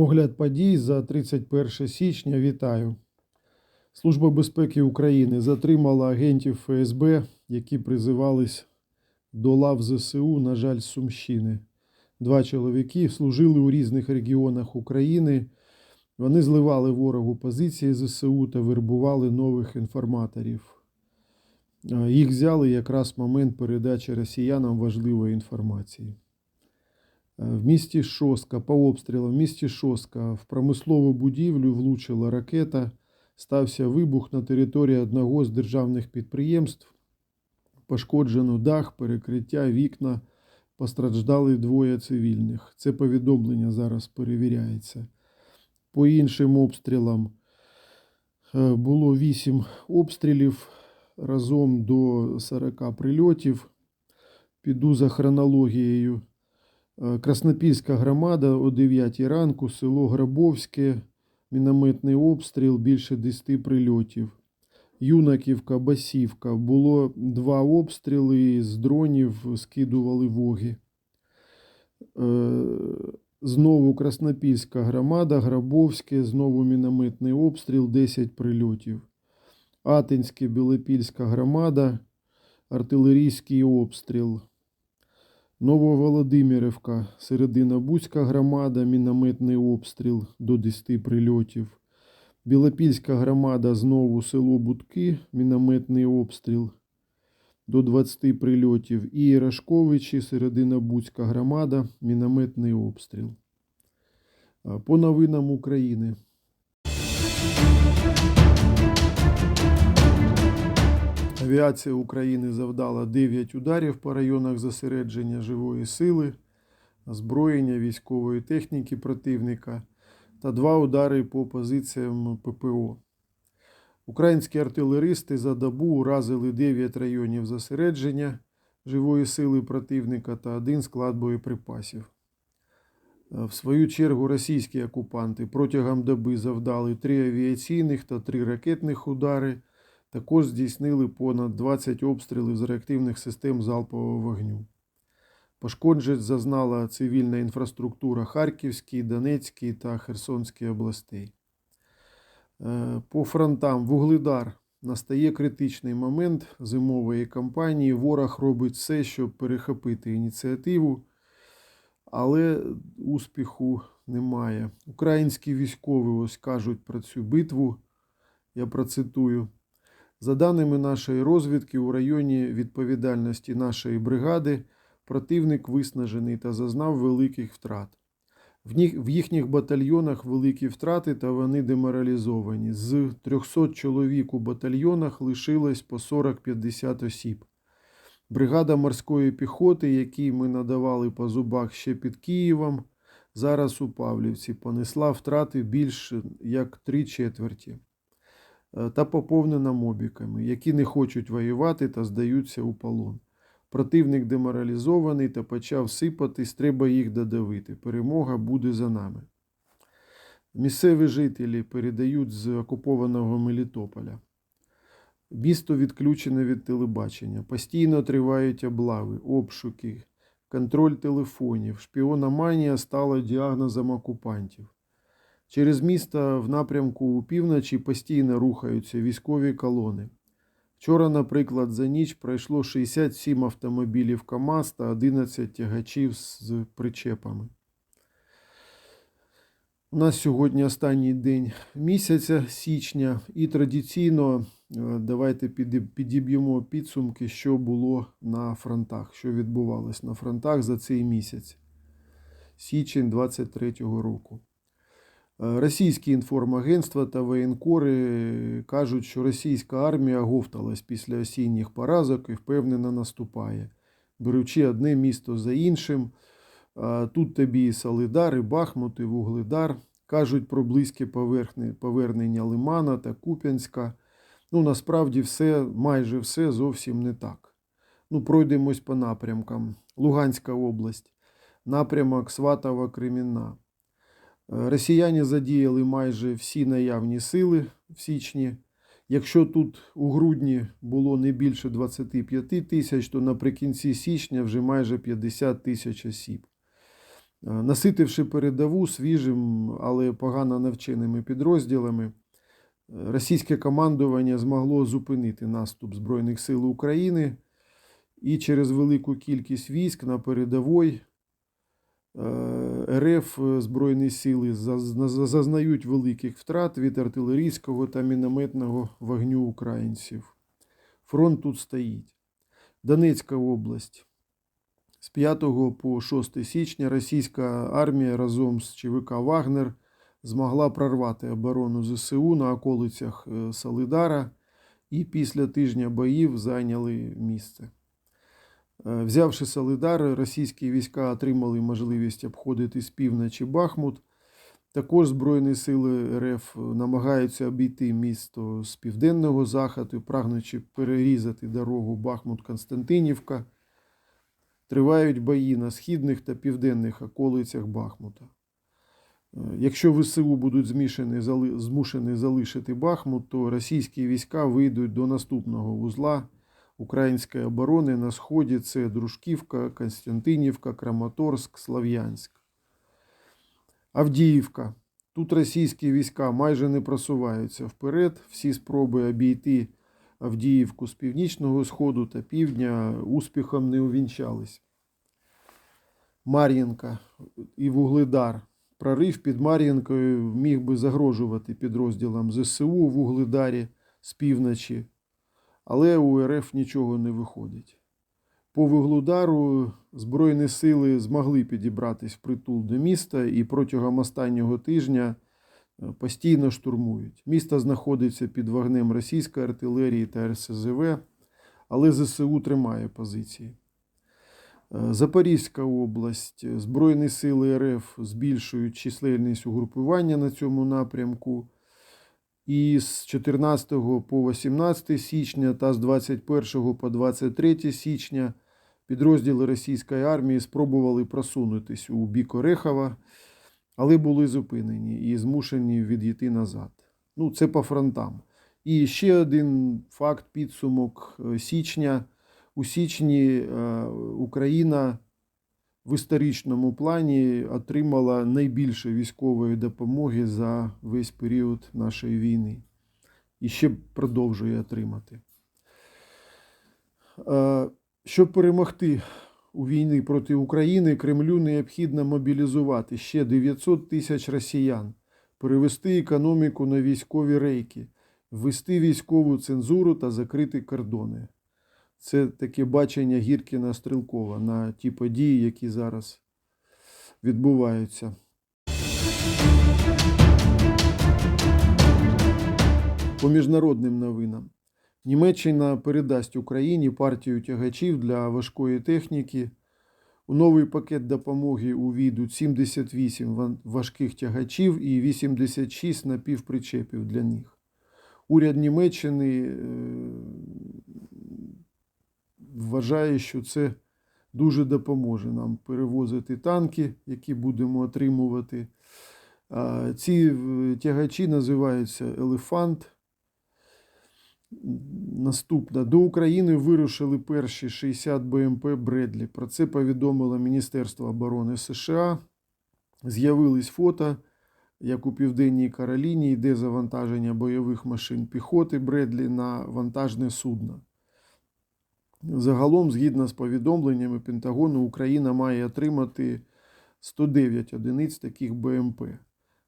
Огляд подій за 31 січня. Вітаю. Служба безпеки України затримала агентів ФСБ, які призивались до лав ЗСУ, на жаль, з Сумщини. Два чоловіки служили у різних регіонах України. Вони зливали ворогу позиції ЗСУ та вербували нових інформаторів. Їх взяли якраз в момент передачі росіянам важливої інформації. Е, В місті Шостка, по обстрілам, в місті Шостка в промислову будівлю влучила ракета. Стався вибух на території одного з державних підприємств. Пошкоджено дах, перекриття, вікна. Постраждали двоє цивільних. Це повідомлення зараз перевіряється. По іншим обстрілам е, було 8 обстрілів разом до 40 прильотів. Піду за хронологією. Е, Краснопільська громада о 9 ранку, село Грабовське, мінометний обстріл, більше 10 прильотів. Юнаківка, Басівка. Було два обстріли, з дронів скидували воги. Е, Знову Краснопільська громада, Грабовське, знову мінометний обстріл, 10 прильотів. Атинське, Білопільська громада, артилерійський обстріл. Нововолодимирівка, Середина Бузька громада, мінометний обстріл до 10 прильотів. Білопільська громада, знову село Будки, мінометний обстріл до 20 прильотів. І Рашковичі, Середина Бузька громада, мінометний обстріл. По новинам України. Авіація України завдала 9 ударів по районах зосередження живої сили, озброєння військової техніки противника та два удари по позиціям ППО. Українські артилеристи за добу уразили 9 районів зосередження живої сили противника та один склад боєприпасів. В свою чергу російські окупанти протягом доби завдали 3 авіаційних та 3 ракетних удари. Також здійснили понад 20 обстрілів з реактивних систем залпового вогню. Пошкоджень зазнала цивільна інфраструктура Харківській, Донецькій та Херсонській областей. Е, По фронтам Вугледар настає критичний момент зимової кампанії. Ворог робить все, щоб перехопити ініціативу, але успіху немає. Українські військові ось кажуть про цю битву. Я процитую. За даними нашої розвідки, у районі відповідальності нашої бригади противник виснажений та зазнав великих втрат. В, їхніх батальйонах великі втрати та вони деморалізовані. З 300 чоловік у батальйонах лишилось по 40-50 осіб. Бригада морської піхоти, якій ми надавали по зубах ще під Києвом, зараз у Павлівці понесла втрати більше як три четверті та поповнена мобіками, які не хочуть воювати та здаються у полон. Противник деморалізований та почав сипатись, треба їх додавити. Перемога буде за нами. Місцеві жителі передають з окупованого Мелітополя. Місто відключене від телебачення. Постійно тривають облави, обшуки, контроль телефонів. Шпіономанія стала діагнозом окупантів. Через місто в напрямку півночі постійно рухаються військові колони. Вчора, наприклад, за ніч пройшло 67 автомобілів КАМАЗ та 11 тягачів з причепами. У нас сьогодні останній день місяця січня, і традиційно е, давайте підіб'ємо підсумки, що було на фронтах, що відбувалось на фронтах за цей місяць, січень 23-го року. Е, Російські інформагентства та воєнкори кажуть, що російська армія говталась після осінніх поразок і впевнено наступає, беручи одне місто за іншим. Тут тобі і Солидар, і Бахмут, і Вугледар. Кажуть про близьке повернення Лимана та Куп'янська. Ну, насправді, все, майже все зовсім не так. Ну, пройдемось по напрямкам. Луганська область, напрямок Сватова Кремінна. Росіяни задіяли майже всі наявні сили в січні. Якщо тут у грудні було не більше 25 тисяч, то наприкінці січня вже майже 50 тисяч осіб. Е, Наситивши передову свіжим, але погано навченими підрозділами, е, російське командування змогло зупинити наступ Збройних сил України і через велику кількість військ на передовій РФ е, Збройні сили зазнають великих втрат від артилерійського та мінометного вогню українців. Фронт тут стоїть. Донецька область. З 5 по 6 січня російська армія разом з ЧВК Вагнер змогла прорвати оборону ЗСУ на околицях е, Солидара і після тижня боїв зайняли місце. Е, Взявши Солидар, російські війська отримали можливість обходити з півночі Бахмут. Також Збройні сили РФ намагаються обійти місто з південного заходу, прагнучи перерізати дорогу Бахмут-Константинівка. Тривають бої на східних та південних околицях Бахмута. Е, Якщо ВСУ будуть змішані, змушені залишити Бахмут, то російські війська вийдуть до наступного вузла української оборони на сході це Дружківка, Константинівка, Краматорськ, Слов'янськ. Авдіївка. Тут російські війська майже не просуваються вперед. Всі спроби обійти Авдіївку з північного сходу та півдня успіхом не увінчались. Мар'їнка і Вугледар. Прорив під Мар'їнкою міг би загрожувати підрозділам ЗСУ у Вугледарі з півночі, але у РФ нічого не виходить. По Вугледару Збройні сили змогли підібратись в притул до міста і протягом останнього тижня е, постійно штурмують. Місто знаходиться під вогнем російської артилерії та РСЗВ, але ЗСУ тримає позиції. Е, Запорізька область. Збройні сили РФ збільшують чисельність угрупування на цьому напрямку. І з 14 по 18 січня та з 21 по 23 січня підрозділи російської армії спробували просунутись у бік Орехова, але були зупинені і змушені відійти назад. Ну, це по фронтам. І ще один факт, підсумок е, січня. У січні е, Україна в історичному плані отримала найбільше військової допомоги за весь період нашої війни. І ще продовжує отримати. Щоб перемогти у війні проти України, Кремлю необхідно мобілізувати ще 900 тисяч росіян, перевести економіку на військові рейки, ввести військову цензуру та закрити кордони. Це таке бачення Гіркіна Стрілкова на ті події, які зараз відбуваються. По міжнародним новинам. Німеччина передасть Україні партію тягачів для важкої техніки. У новий пакет допомоги увійдуть 78 важких тягачів і 86 напівпричепів для них. Уряд Німеччини вважає, що це дуже допоможе нам перевозити танки, які будемо отримувати. Ці е, тягачі називаються Елефант. Наступне. До України вирушили перші 60 БМП Бредлі. Про це повідомило Міністерство оборони США. З'явились фото, як у Південній Кароліні йде завантаження бойових машин піхоти Бредлі на вантажне судно. Загалом, згідно з повідомленнями Пентагону, Україна має отримати 109 одиниць таких БМП.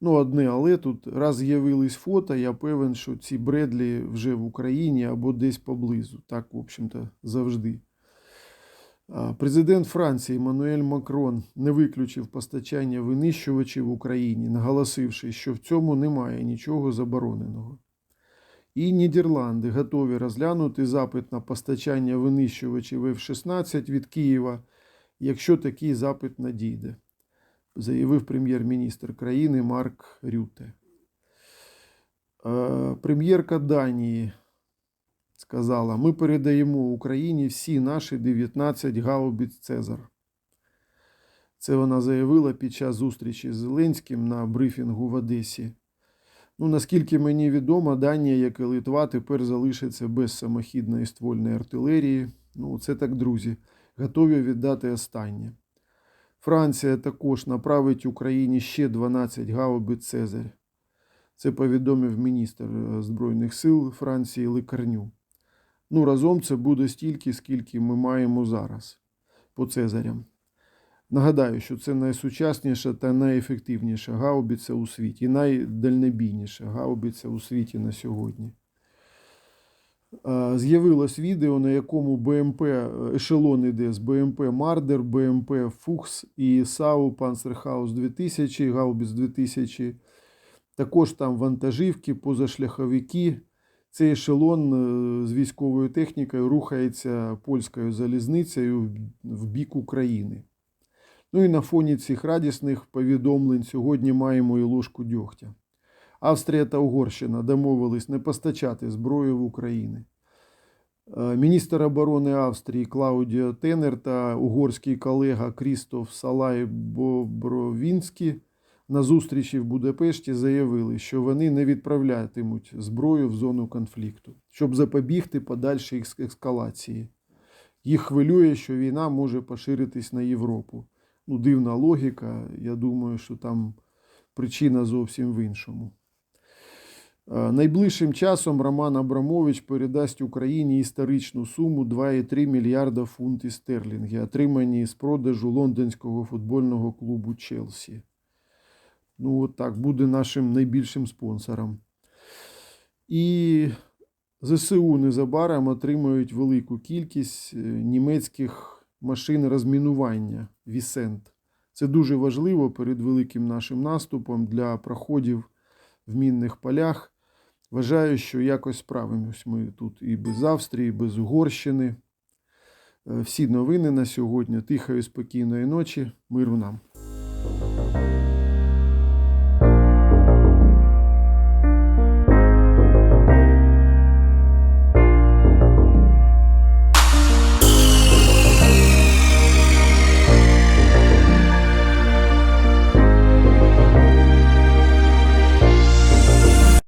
Ну, одне, але тут раз з'явились фото, я певен, що ці Бредлі вже в Україні або десь поблизу. Так, в общем-то, завжди. Президент Франції Мануель Макрон не виключив постачання винищувачів в Україні, наголосивши, що в цьому немає нічого забороненого. І Нідерланди готові розглянути запит на постачання винищувачів F-16 від Києва, якщо такий запит надійде, заявив прем'єр-міністр країни Марк Рюте. Е, Прем'єрка Данії сказала: ми передаємо Україні всі наші 19 гаубиць Цезар. Це вона заявила під час зустрічі з Зеленським на брифінгу в Одесі. Ну, наскільки мені відомо, Данія, як і Литва, тепер залишиться без самохідної ствольної артилерії. Ну, це так, друзі, готові віддати останнє. Франція також направить Україні ще 12 гаубиць Цезарь. Це повідомив міністр е, Збройних сил Франції Ликарню. Ну, разом це буде стільки, скільки ми маємо зараз по Цезарям. Нагадаю, що це найсучасніша та найефективніша гаубиця у світі, і найдальнобійніша гаубиця у світі на сьогодні. З'явилось відео, на якому БМП е, ешелон іде з БМП Мардер, БМП Фукс і САУ Панцерхаус 2000, Гаубіц 2000. Також там вантажівки, позашляховики. Цей ешелон е, з військовою технікою рухається польською залізницею в бік України. Ну і на фоні цих радісних повідомлень сьогодні маємо і ложку дьогтя. Австрія та Угорщина домовились не постачати зброю в Україну. Е, Міністр оборони Австрії Клаудіо Тенер та угорський колега Крістоф Салай Бобровінський на зустрічі в Будапешті заявили, що вони не відправлятимуть зброю в зону конфлікту, щоб запобігти подальшій ескалації. Їх хвилює, що війна може поширитись на Європу. Ну, дивна логіка. Я думаю, що там причина зовсім в іншому. Е, Найближчим часом Роман Абрамович передасть Україні історичну суму 2,3 мільярда фунтів стерлінги, отримані з продажу лондонського футбольного клубу Челсі. Ну, от так, буде нашим найбільшим спонсором. І ЗСУ незабаром отримають велику кількість е, німецьких машин розмінування Вісент. Це дуже важливо перед великим нашим наступом для проходів в мінних полях. Вважаю, що якось справимось ми тут і без Австрії, і без Угорщини. Е, Всі новини на сьогодні. Тихої, спокійної ночі. Миру нам.